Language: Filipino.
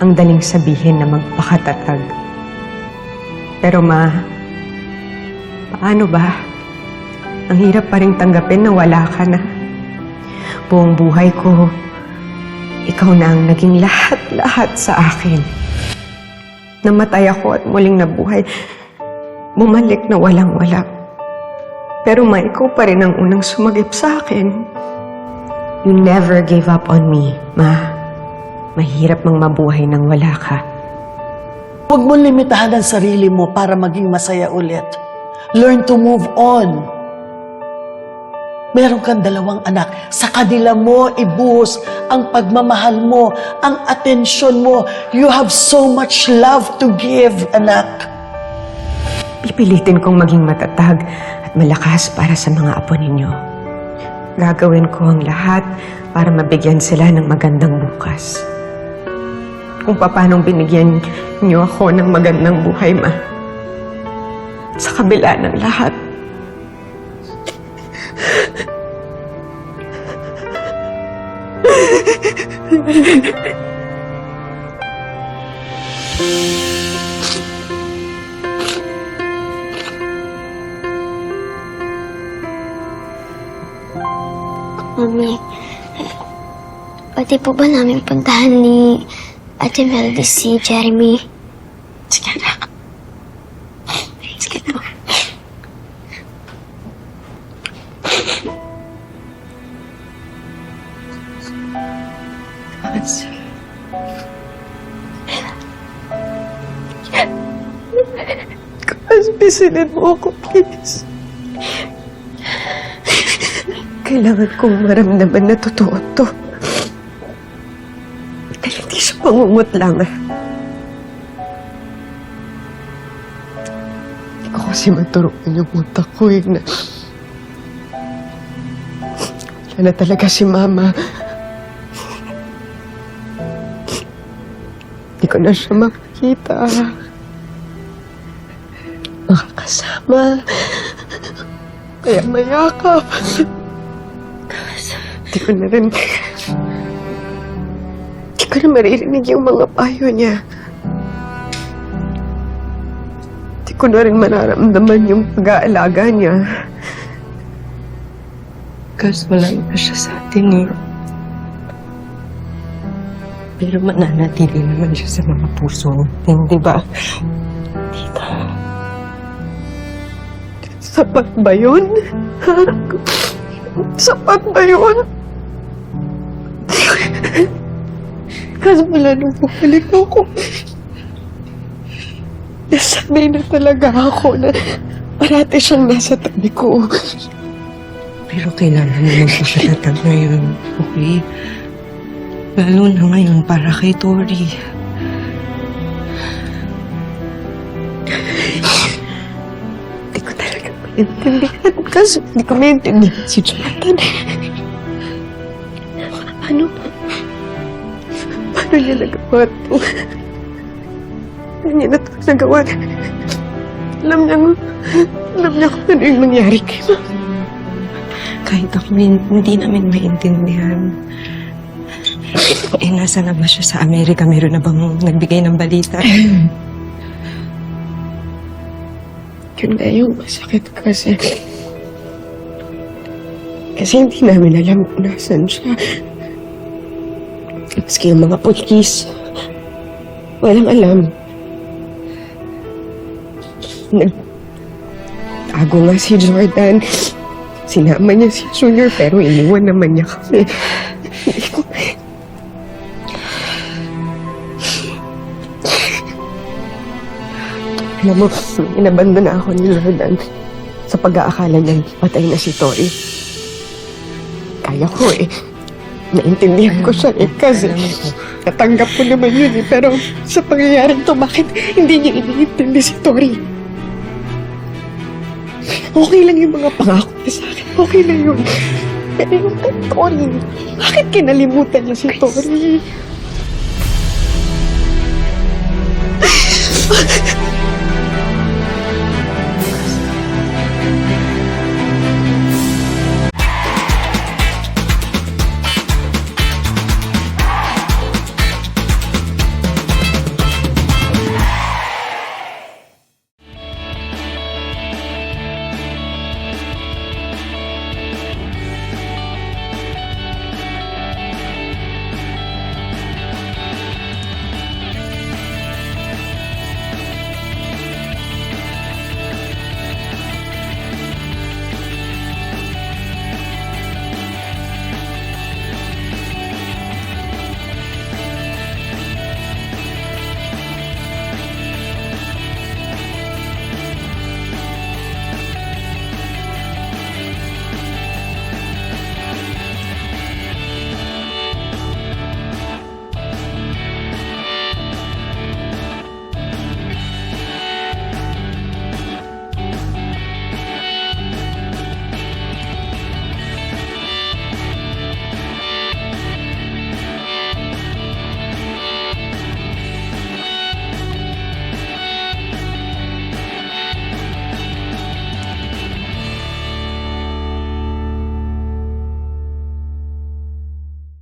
ang daling sabihin na magpakatatag. Pero ma, paano ba? Ang hirap pa rin tanggapin na wala ka na. Buong buhay ko, ikaw na ang naging lahat-lahat sa akin. Namatay ako at muling nabuhay. Bumalik na walang-wala. Pero ma, ikaw pa rin ang unang sumagip sa akin. You never gave up on me, ma. Mahirap mang mabuhay nang wala ka. Huwag mo limitahan ang sarili mo para maging masaya ulit. Learn to move on. Meron kang dalawang anak. Sa kanila mo ibuhos ang pagmamahal mo, ang atensyon mo. You have so much love to give, anak. Pipilitin kong maging matatag at malakas para sa mga apo ninyo. Gagawin ko ang lahat para mabigyan sila ng magandang bukas. Kung paanong binigyan niyo ako ng magandang buhay, ma. Sa kabila ng lahat. Mami, pati po ba namin puntahan ni Ate Melody si Jeremy? Sige, anak. Sige po. Kaspisilin mo ako, please. Kailangan kong maramdaman na totoo to. Hindi siya pangungot lang. Hindi ko kasi maturuan yung utak ko eh na... Wala na talaga si Mama. Hindi ko na siya makikita. Makakasama. Kaya mayakap. Hindi ko na rin... Ko na maririnig yung mga payo niya. Hindi ko na rin mararamdaman yung pag-aalaga niya. Kasi wala na siya sa atin eh. Pero mananatili naman siya sa mga puso. Hindi ba? Tita. Sapat ba yun? Sapat ba yun? Kasi wala nung bumalik ako. Nasanay na talaga ako na parati siyang nasa tabi ko. Pero kailangan mo magpapatatag ngayon. Okay? Lalo na ngayon para kay Tori. Hindi ko talaga maintindihan kasi hindi ko maintindihan si Jonathan. Paano? Paano niya nagawa ito? Niya na ito nagawa? Alam niya, alam niya kung ano yung nangyari kay Mama. Kahit ako hin- hindi namin maintindihan. Eh, nasa na ba siya sa Amerika? Meron na bang nagbigay ng balita? Yun na yung masakit kasi. Kasi hindi namin alam kung nasan siya. Maski yung mga pulis. Walang alam. Nagtago nga si Jordan. Sinama niya si Junior pero iniwan naman niya kami. Hindi ko... Alam mo, inabandon na ako ni Jordan sa pag-aakala niya patay na si Tori. Kaya ko eh. Naintindihan ko siya eh kasi natanggap ko naman yun eh. Pero sa pangyayaring to, bakit hindi niya iniintindi si Tori? Okay lang yung mga pangako niya sa akin. Okay lang yun. Pero yung kay Tori, bakit kinalimutan niya si Tori?